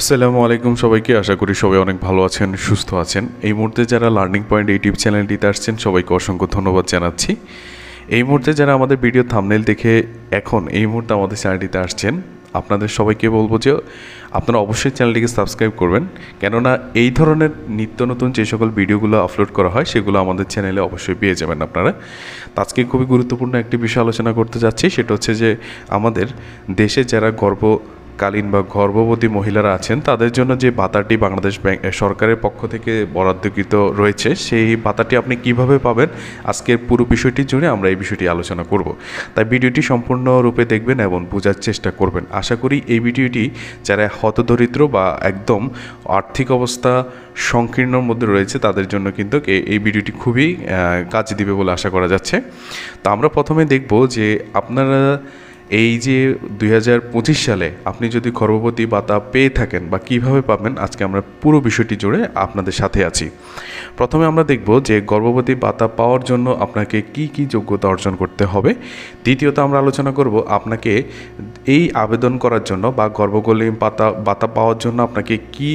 আসসালামু আলাইকুম সবাইকে। আশা করি সবাই অনেক ভালো আছেন, সুস্থ আছেন। এই মুহূর্তে যারা লার্নিং পয়েন্ট ইউটিউব চ্যানেলটিতে আসছেন, সবাইকে অসংখ্য ধন্যবাদ জানাচ্ছি। এই মুহূর্তে যারা আমাদের ভিডিও থামনেল দেখে এখন এই মুহূর্তে আমাদের চ্যানেলটিতে আসছেন, আপনাদের সবাইকে বলব যে আপনারা অবশ্যই চ্যানেলটিকে সাবস্ক্রাইব করবেন। কেননা এই ধরনের নিত্য নতুন যে সকল ভিডিওগুলো আপলোড করা হয়, সেগুলো আমাদের চ্যানেলে অবশ্যই পেয়ে যাবেন আপনারা। আজকে খুবই গুরুত্বপূর্ণ একটি বিষয় আলোচনা করতে যাচ্ছি, সেটা হচ্ছে যে আমাদের দেশে যারা গর্ভ কালীন বা গর্ভবতী মহিলারা আছেন, তাদের জন্য যে ভাতাটি বাংলাদেশ ব্যাংক সরকারের পক্ষ থেকে বরাদ্দকৃত রয়েছে, সেই ভাতাটি আপনি কীভাবে পাবেন? আজকের পুরো বিষয়টি জুড়ে আমরা এই বিষয়টি আলোচনা করব। তাই ভিডিওটি সম্পূর্ণরূপে দেখবেন এবং বোঝার চেষ্টা করবেন। আশা করি এই ভিডিওটি যারা হতদরিদ্র বা একদম আর্থিক অবস্থা সংকীর্ণর মধ্যে রয়েছে, তাদের জন্য কিন্তু এই- ভিডিওটি খুবই কাজে দিবে বলে আশা করা যাচ্ছে। তো আমরা প্রথমে দেখব যে আপনারা এই যে দু হাজার পঁচিশ সালে আপনি যদি গর্ভবতী ভাতা পেয়ে থাকেন বা কীভাবে পাবেন, আজকে আমরা পুরো বিষয়টি জুড়ে আপনাদের সাথে আছি। প্রথমে আমরা দেখব যে গর্ভবতী ভাতা পাওয়ার জন্য আপনাকে কি কি যোগ্যতা অর্জন করতে হবে। দ্বিতীয়ত আমরা আলোচনা করব আপনাকে এই আবেদন করার জন্য বা গর্ভকলী পাতা ভাতা পাওয়ার জন্য আপনাকে কি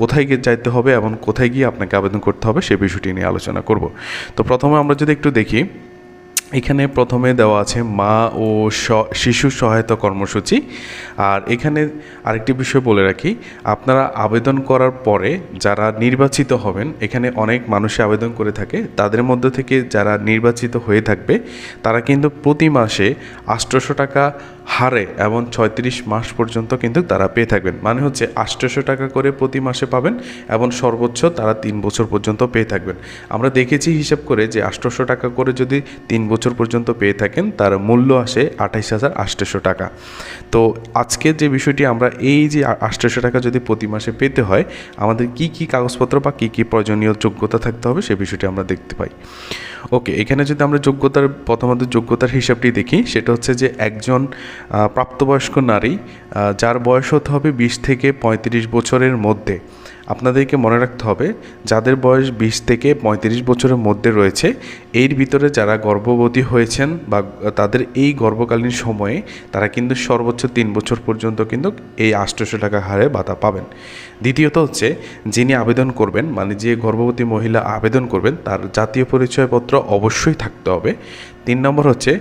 কোথায় গিয়ে যাইতে হবে এবং কোথায় গিয়ে আপনাকে আবেদন করতে হবে সে বিষয়টি নিয়ে আলোচনা করব। তো প্রথমে আমরা যদি একটু দেখি এখানে প্রথমে দেওয়া আছে মা ও শিশু সহায়তা কর্মসূচি। আর এখানে আরেকটি বিষয় বলে রাখি, আপনারা আবেদন করার পরে যারা নির্বাচিত হবেন, এখানে অনেক মানুষে আবেদন করে থাকে, তাদের মধ্যে থেকে যারা নির্বাচিত হয়ে থাকবে, তারা কিন্তু প্রতি মাসে আটশোশো টাকা হারে এবং ছয়ত্রিশ মাস পর্যন্ত কিন্তু তারা পেয়ে থাকবেন। মানে হচ্ছে আটশোশো টাকা করে প্রতি মাসে পাবেন এবং সর্বোচ্চ তারা তিন বছর পর্যন্ত পেয়ে থাকবেন। আমরা দেখেছি হিসাব করে যে আটশোশো টাকা করে যদি তিন বছর পর্যন্ত পেয়ে থাকেন, তার মূল্য আসে আঠাইশ হাজার আটশোশো টাকা। তো আজকে যে বিষয়টি আমরা এই যে আটশোশো টাকা যদি প্রতি মাসে পেতে হয়, আমাদের কি কি কাগজপত্র বা কি কি প্রয়োজনীয় যোগ্যতা থাকতে হবে সে বিষয়টি আমরা দেখতে পাই। ওকে, এখানে যদি আমরা যোগ্যতার, প্রথমত যোগ্যতার হিসাবটি দেখি, সেটা হচ্ছে যে একজন প্রাপ্তবয়স্ক নারী যার বয়স হতে হবে বিশ থেকে পঁয়ত্রিশ বছরের মধ্যে। আপনাদেরকে মনে রাখতে হবে, যাদের বয়স বিশ থেকে পঁয়ত্রিশ বছরের মধ্যে রয়েছে, এর ভিতরে যারা গর্ভবতী হয়েছেন বা তাদের এই গর্ভকালীন সময়ে তারা কিন্তু সর্বোচ্চ তিন বছর পর্যন্ত কিন্তু এই আটশোশো টাকা হারে ভাতা পাবেন। দ্বিতীয়ত হচ্ছে, যিনি আবেদন করবেন মানে যে গর্ভবতী মহিলা আবেদন করবেন, তার জাতীয় পরিচয়পত্র অবশ্যই থাকতে হবে। তিন নম্বর হচ্ছে,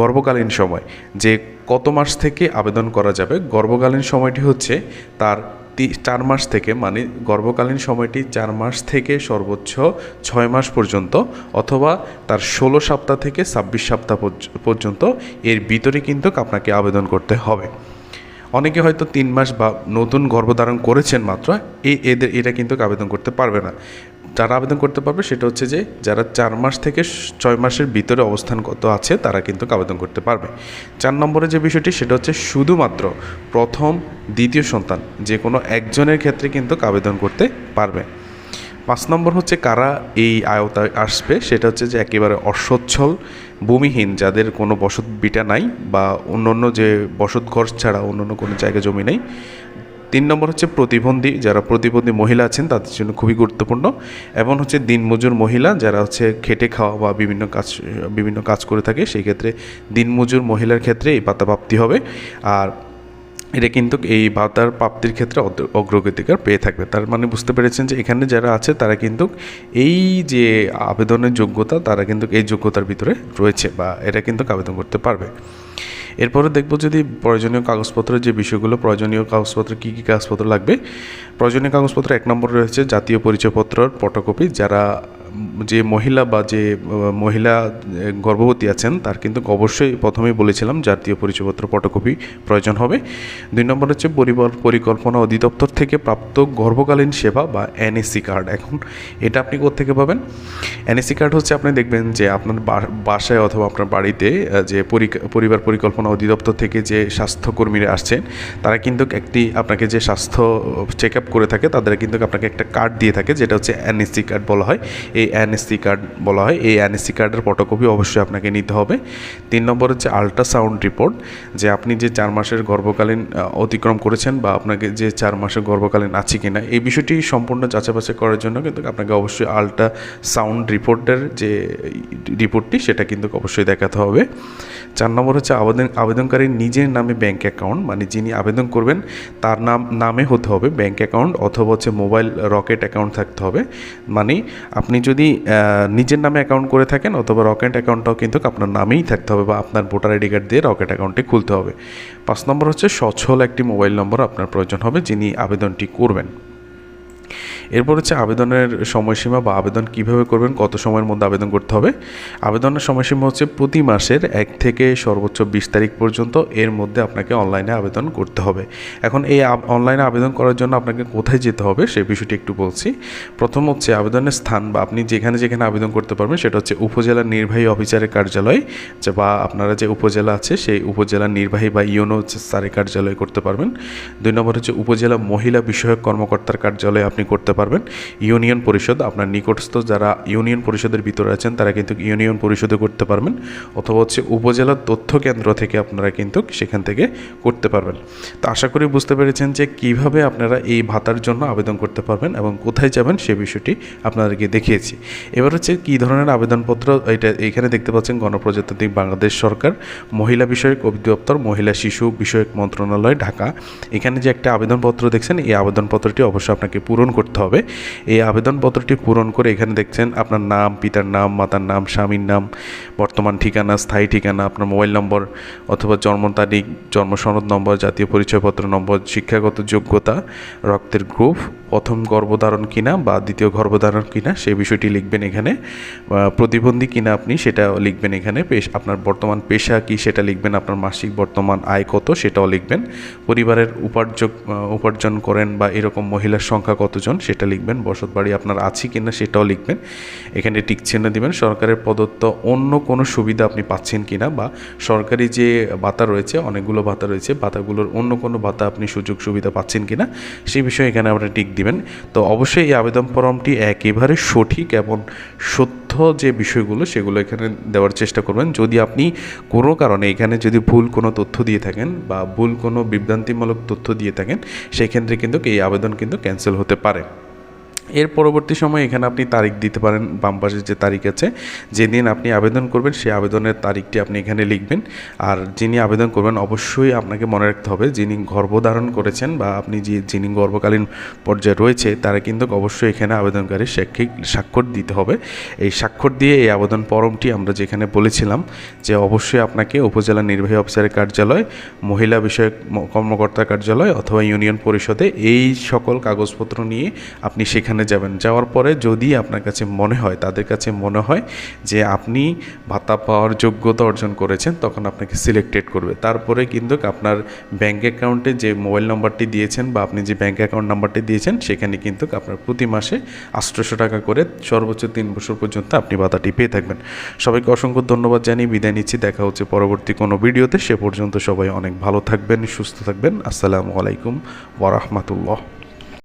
গর্ভকালীন সময়, যে কত মাস থেকে আবেদন করা যাবে, গর্ভকালীন সময়টি হচ্ছে তার চার মাস থেকে মানে গর্ভকালীন সময়টি চার মাস থেকে সর্বোচ্চ ছয় মাস পর্যন্ত অথবা তার ষোলো সপ্তাহ থেকে ছাব্বিশ সপ্তাহ পর্য- পর্যন্ত এর ভিতরে কিন্তু আপনাকে আবেদন করতে হবে। অনেকে হয়তো তিন মাস বা নতুন গর্ভধারণ করেছেন মাত্র এই এদের এটা কিন্তু আবেদন করতে পারবে না। যারা আবেদন করতে পারবে সেটা হচ্ছে যে যারা চার মাস থেকে ছয় মাসের ভিতরে অবস্থানগত আছে, তারা কিন্তু আবেদন করতে পারবে। চার নম্বরে যে বিষয়টি, সেটা হচ্ছে শুধুমাত্র প্রথম, দ্বিতীয় সন্তান, যে কোনো একজনের ক্ষেত্রে কিন্তু আবেদন করতে পারবে। পাঁচ নম্বর হচ্ছে কারা এই আয়তায় আসবে, সেটা হচ্ছে যে একেবারে অসচ্ছল, ভূমিহীন, যাদের কোনো বসত বিটা নাই বা অন্যান্য যে বসত ঘর ছাড়া অন্য অন্য কোনো জায়গা জমি নেই তিন নম্বর হচ্ছে প্রতিবন্ধী, যারা প্রতিবন্ধী মহিলা আছেন, তাদের জন্য খুবই গুরুত্বপূর্ণ। এবং হচ্ছে দিনমজুর মহিলা, যারা হচ্ছে খেটে খাওয়া বা বিভিন্ন কাজ বিভিন্ন কাজ করে থাকে, সেই ক্ষেত্রে দিনমজুর মহিলার ক্ষেত্রে এই পাতা প্রাপ্তি হবে। আর এটা কিন্তু এই ভাতার প্রাপ্তির ক্ষেত্রে অগ্র- অগ্রগতিকার পেয়ে থাকবে। তার মানে বুঝতে পেরেছেন যে এখানে যারা আছে, তারা কিন্তু এই যে আবেদনের যোগ্যতা, তারা কিন্তু এই যোগ্যতার ভিতরে রয়েছে বা এটা কিন্তু আবেদন করতে পারবে। এরপরে দেখব যদি প্রয়োজনীয় কাগজপত্রের যে বিষয়গুলো, প্রয়োজনীয় কাগজপত্র কী কী কাগজপত্র লাগবে? প্রয়োজনীয় কাগজপত্র এক নম্বর রয়েছে জাতীয় পরিচয়পত্রর ফটোকপি যারা যে মহিলা বা যে মহিলা গর্ভবতী আছেন, তার কিন্তু অবশ্যই প্রথমেই বলেছিলাম জাতীয় পরিচয়পত্র ফটোকপি প্রয়োজন হবে। দুই নম্বর হচ্ছে পরিবার পরিকল্পনা অধিদপ্তর থেকে প্রাপ্ত গর্ভকালীন সেবা বা এনএসসি কার্ড এখন এটা আপনি কোত্থেকে পাবেন? এনএসসি কার্ড হচ্ছে আপনি দেখবেন যে আপনার বাসায় অথবা আপনার বাড়িতে যে পরি- পরিবার পরিকল্পনা অধিদপ্তর থেকে যে স্বাস্থ্যকর্মীরা আসছেন, তারা কিন্তু একটি আপনাকে যে স্বাস্থ্য চেক আপ করে থাকে, তাদের কিন্তু আপনাকে একটা কার্ড দিয়ে থাকে, যেটা হচ্ছে এনএসসি কার্ড বলা হয়। এই এনএসসি কার্ড বলা হয়। এই এনএসসি কার্ডের ফটোকপি অবশ্যই আপনাকে নিতে হবে। তিন নম্বর হচ্ছে আল্ট্রাসাউন্ড রিপোর্ট যে আপনি যে চার মাসের গর্ভকালীন অতিক্রম করেছেন বা আপনাকে যে চার মাসের গর্ভকালীন আছে কিনা, এই বিষয়টি সম্পূর্ণ যাচাই বাছাই করার জন্য কিন্তু আপনাকে অবশ্যই আল্ট্রা সাউন্ড রিপোর্টের যে রিপোর্টটি সেটা কিন্তু অবশ্যই দেখাতে হবে। চার নম্বর হচ্ছে আবেদন আবেদনকারীর নিজের নামে ব্যাংক অ্যাকাউন্ট মানে যিনি আবেদন করবেন, তার নাম, নামে হতে হবে ব্যাংক অ্যাকাউন্ট অথবা হচ্ছে মোবাইল রকেট অ্যাকাউন্ট থাকতে হবে। মানে আপনি যদি নিজের নামে অ্যাকাউন্ট করে থাকেন অথবা রকেট অ্যাকাউন্টটাও কিন্তু আপনার নামেই থাকতে হবে বা আপনার ভোটার আইডি কার্ড দিয়ে রকেট অ্যাকাউন্টটি খুলতে হবে। পাঁচ নম্বর হচ্ছে সচ্ছল একটি মোবাইল নম্বর আপনার প্রয়োজন হবে যিনি আবেদনটি করবেন। এরপর হচ্ছে আবেদনের সময়সীমা বা আবেদন কীভাবে করবেন, কত সময়ের মধ্যে আবেদন করতে হবে। আবেদনের সময়সীমা হচ্ছে প্রতি মাসের এক থেকে সর্বোচ্চ বিশ তারিখ পর্যন্ত এর মধ্যে আপনাকে অনলাইনে আবেদন করতে হবে। এখন এই অনলাইনে আবেদন করার জন্য আপনাকে কোথায় যেতে হবে সেই বিষয়টি একটু বলছি। প্রথম হচ্ছে আবেদনের স্থান বা আপনি যেখানে যেখানে আবেদন করতে পারবেন সেটা হচ্ছে উপজেলা নির্বাহী অফিসারের কার্যালয় বা আপনারা যে উপজেলা আছে সেই উপজেলা নির্বাহী বা ইউনো স্যারের কার্যালয়ে করতে পারবেন। দুই নম্বর হচ্ছে উপজেলা মহিলা বিষয়ক কর্মকর্তার কার্যালয়ে আপনি করতে পারবেন। ইউনিয়ন পরিষদ, আপনার নিকটস্থ যারা ইউনিয়ন পরিষদের ভিতরে আছেন, তারা কিন্তু ইউনিয়ন পরিষদে করতে পারবেন। অথবা হচ্ছে উপজেলা তথ্য কেন্দ্র থেকে আপনারা কিন্তু সেখান থেকে করতে পারবেন। তো আশা করি বুঝতে পেরেছেন যে কীভাবে আপনারা এই ভাতার জন্য আবেদন করতে পারবেন এবং কোথায় যাবেন সে বিষয়টি আপনাদেরকে দেখিয়েছি। এবার হচ্ছে কী ধরনের আবেদনপত্র এটা এখানে দেখতে পাচ্ছেন গণপ্রজাতান্ত্রিক বাংলাদেশ সরকার, মহিলা বিষয়ক অধিদপ্তর, মহিলা শিশু বিষয়ক মন্ত্রণালয়, ঢাকা। এখানে যে একটা আবেদনপত্র দেখছেন, এই আবেদনপত্রটি অবশ্যই আপনাকে পূরণ করতে হবে। এই আবেদনপত্রটি পূরণ করে এখানে দেখছেন আপনার নাম, পিতার নাম, মাতার নাম, স্বামীর নাম, বর্তমান ঠিকানা, স্থায়ী ঠিকানা, আপনার মোবাইল নম্বর অথবা জন্ম তারিখ, জন্ম সনদ নম্বর, জাতীয় পরিচয়পত্র নম্বর, শিক্ষাগত যোগ্যতা, রক্তের গ্রুপ প্রথম গর্ভধারণ কিনা বা দ্বিতীয় গর্ভধারণ কিনা সেই বিষয়টি লিখবেন এখানে। প্রতিবন্ধী কিনা আপনি সেটা লিখবেন এখানে। পেশ, আপনার বর্তমান পেশা কি সেটা লিখবেন। আপনার মাসিক বর্তমান আয় কত সেটাও লিখবেন। পরিবারের উপার্জন উপার্জন করেন বা এরকম মহিলার সংখ্যা কতজন সেটা লিখবেন। বসত বাড়ি আপনার আছে কিনা সেটাও লিখবেন। এখানে টিক চিহ্ন দিবেন, সরকারের প্রদত্ত অন্য কোনো সুবিধা আপনি পাচ্ছেন কিনা বা সরকারি যে ভাতা রয়েছে, অনেকগুলো ভাতা রয়েছে, ভাতাগুলোর অন্য কোনো ভাতা আপনি সুযোগ সুবিধা পাচ্ছেন কিনা সেই বিষয়ে এখানে আপনারা টিক দিবেন। তো অবশ্যই এই আবেদন ফর্মটি একেবারে সঠিক এবং সত্য যে বিষয়গুলো, সেগুলো এখানে দেওয়ার চেষ্টা করবেন। যদি আপনি কোনো কারণে এখানে যদি ভুল কোনো তথ্য দিয়ে থাকেন বা ভুল কোনো বিভ্রান্তিমূলক তথ্য দিয়ে থাকেন, সেক্ষেত্রে কিন্তু এই আবেদন কিন্তু ক্যান্সেল হতে পারে। এর পরবর্তী সময় এখানে আপনি তারিখ দিতে পারেন, বাম পাশে যে তারিখ আছে, যেদিন আপনি আবেদন করবেন, সেই আবেদনের তারিখটি আপনি এখানে লিখবেন। আর যিনি আবেদন করবেন, অবশ্যই আপনাকে মনে রাখতে হবে, যিনি গর্ভধারণ করেছেন বা আপনি যে, যিনি গর্ভকালীন পর্যায়ে রয়েছে, তারা কিন্তু অবশ্যই এখানে আবেদনকারী স্বাক্ষিক স্বাক্ষর দিতে হবে। এই স্বাক্ষর দিয়ে এই আবেদন ফর্মটি আমরা যেখানে বলেছিলাম যে, অবশ্যই আপনাকে উপজেলা নির্বাহী অফিসারের কার্যালয়, মহিলা বিষয়ক কর্মকর্তার কার্যালয় অথবা ইউনিয়ন পরিষদে এই সকল কাগজপত্র নিয়ে আপনি সেখানে যাবেন। যাওয়ার পরে যদি আপনার কাছে মনে হয়, তাদের কাছে মনে হয় যে আপনি ভাতা পাওয়ার যোগ্যতা অর্জন করেছেন, তখন আপনাকে সিলেক্টেড করবে। তারপরে কিন্তু আপনার ব্যাঙ্ক অ্যাকাউন্টে যে মোবাইল নাম্বারটি দিয়েছেন বা আপনি যে ব্যাঙ্ক অ্যাকাউন্ট নাম্বারটি দিয়েছেন, সেখানে কিন্তু আপনার প্রতি মাসে আটশোশো টাকা করে সর্বোচ্চ তিন বছর পর্যন্ত আপনি ভাতাটি পেয়ে থাকবেন। সবাইকে অসংখ্য ধন্যবাদ জানিয়ে বিদায় নিচ্ছি। দেখা হচ্ছে পরবর্তী কোনো ভিডিওতে। সে পর্যন্ত সবাই অনেক ভালো থাকবেন, সুস্থ থাকবেন। আসসালামু আলাইকুম ওরহমতুল্লাহ